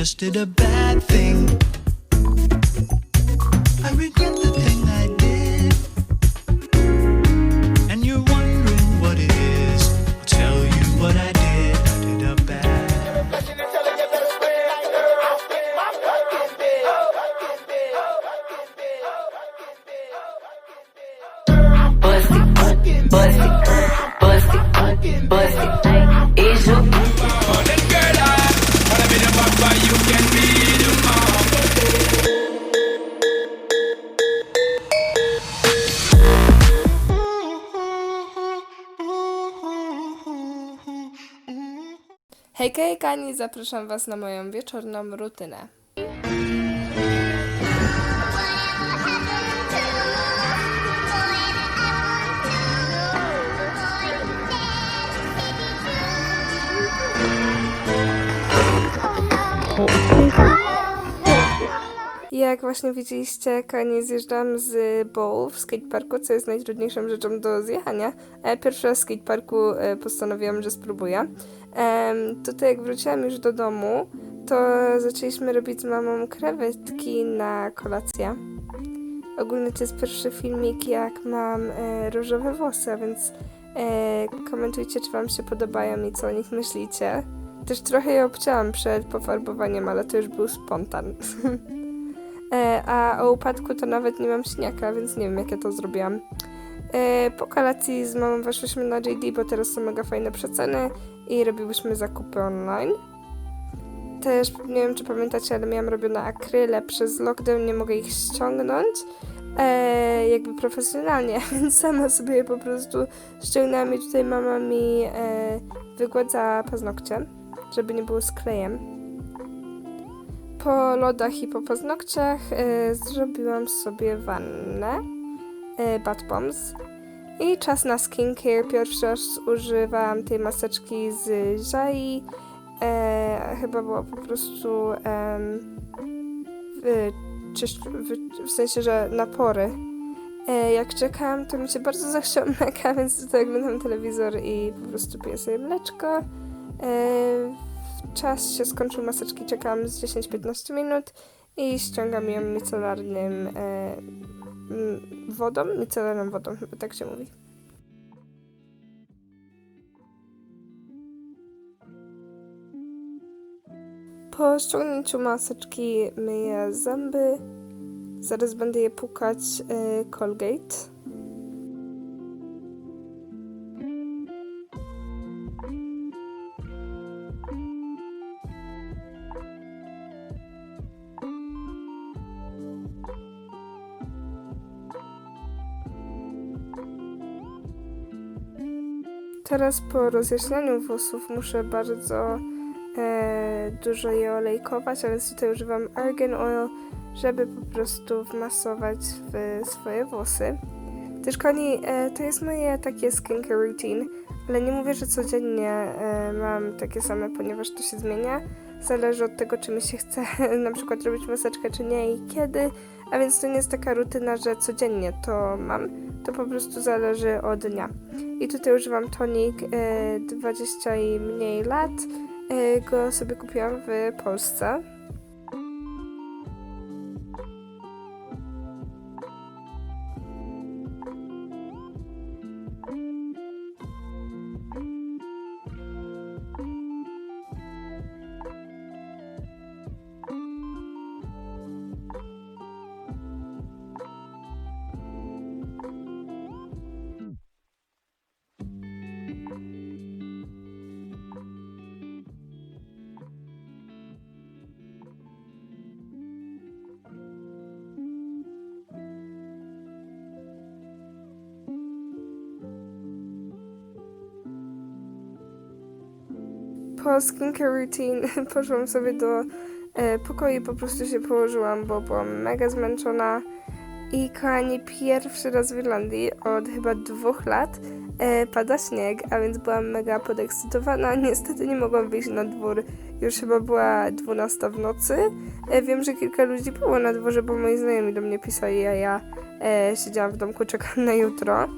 just did a bad thing. I regret the thing I did. And you're wondering what it is. I'll tell you what I did. I did a bad. Question I can't stay I can't stay I can't stay I can't stay Bussy plug and bust it, bust it, bust it, bust it. You Hejka, hejkani, zapraszam Was na moją wieczorną rutynę. Jak właśnie widzieliście, Kani zjeżdżam z Bow w skateparku, co jest najtrudniejszą rzeczą do zjechania. E, Pierwszy raz w skateparku e, postanowiłam, że spróbuję. Tutaj jak wróciłam już do domu, to zaczęliśmy robić z mamą krewetki na kolację. Ogólnie to jest pierwszy filmik, jak mam e, różowe włosy, więc komentujcie, czy Wam się podobają i co o nich myślicie. Też trochę je obcięłam przed pofarbowaniem, ale to już był spontan. E, a o upadku to nawet nie mam śniaka, więc nie wiem jak ja to zrobiłam. E, po kolacji z mamą weszłyśmy na JD, bo teraz są mega fajne przeceny i robiłyśmy zakupy online. Też nie wiem czy pamiętacie, ale miałam robione akryle przez lockdown, nie mogę ich ściągnąć e, jakby profesjonalnie, więc sama sobie po prostu ściągnęłam i tutaj mama mi e, wygładza paznokcie, żeby nie było z klejem. Po lodach i po paznokciach e, zrobiłam sobie wannę e, Bad Bombs i czas na skincare. Pierwszy raz używam tej maseczki z Jai. E, chyba była po prostu em, wy, w sensie, że na pory. E, jak czekałam, to mi się bardzo zachciał mleka, więc tutaj oglądam telewizor i po prostu piję sobie mleczko. E, czas się skończył maseczki, czekałam z 10-15 minut i ściągam ją micelarnym e, wodą, micelarną wodą, chyba tak się mówi. Po ściągnięciu maseczki myję zęby. Zaraz będę je pukać e, Colgate. Teraz po rozjaśnianiu włosów muszę bardzo e, dużo je olejkować, a więc tutaj używam argan oil, żeby po prostu wmasować w swoje włosy. Też kochani, e, to jest moje takie skincare routine, ale nie mówię, że codziennie e, mam takie same, ponieważ to się zmienia. Zależy od tego, czy mi się chce na przykład robić maseczkę, czy nie i kiedy. A więc to nie jest taka rutyna, że codziennie to mam. To po prostu zależy od dnia. I tutaj używam tonik e, 20 i mniej lat. E, go sobie kupiłam w Polsce. Po skincare routine poszłam sobie do e, pokoju i po prostu się położyłam, bo byłam mega zmęczona. I kochani, pierwszy raz w Irlandii od chyba dwóch lat e, pada śnieg, a więc byłam mega podekscytowana. Niestety nie mogłam wyjść na dwór, już chyba była 12 w nocy. E, wiem, że kilka ludzi było na dworze, bo moi znajomi do mnie pisali, a ja e, siedziałam w domku, czekam na jutro.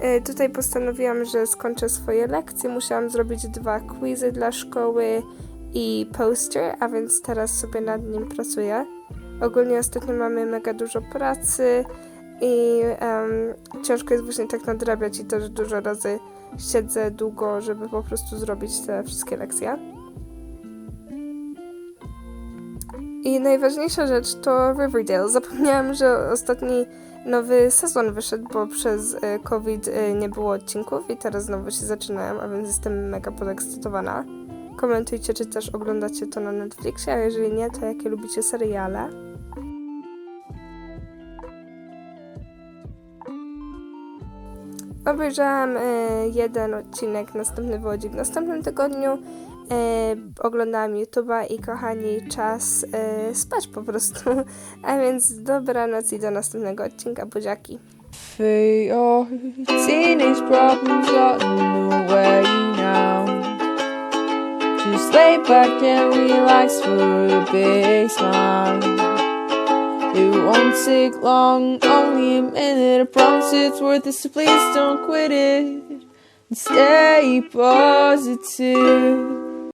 E, Tutaj postanowiłam, że skończę swoje lekcje. Musiałam zrobić dwa quizy dla szkoły i poster, a więc teraz sobie nad nim pracuję. Ogólnie ostatnio mamy mega dużo pracy i em, ciężko jest właśnie tak nadrabiać i to, że dużo razy siedzę długo, żeby po prostu zrobić te wszystkie lekcje. I najważniejsza rzecz to Riverdale. Zapomniałam, że ostatni nowy sezon wyszedł, bo przez e, COVID e, nie było odcinków i teraz znowu się zaczynają, a więc jestem mega podekscytowana. Komentujcie, czy też oglądacie to na Netflixie, a jeżeli nie, to jakie lubicie seriale. Obejrzałam e, jeden odcinek, następny wychodzi w następnym tygodniu. E, oglądałam YouTube'a i kochani, czas e, spać po prostu. A więc dobranoc i do następnego odcinka, buziaki. Your teenage problems got in the way now. Just lay back and relax for a big smile. It won't take long, only a minute. I promise it's worth it, so please don't quit it. And stay positive.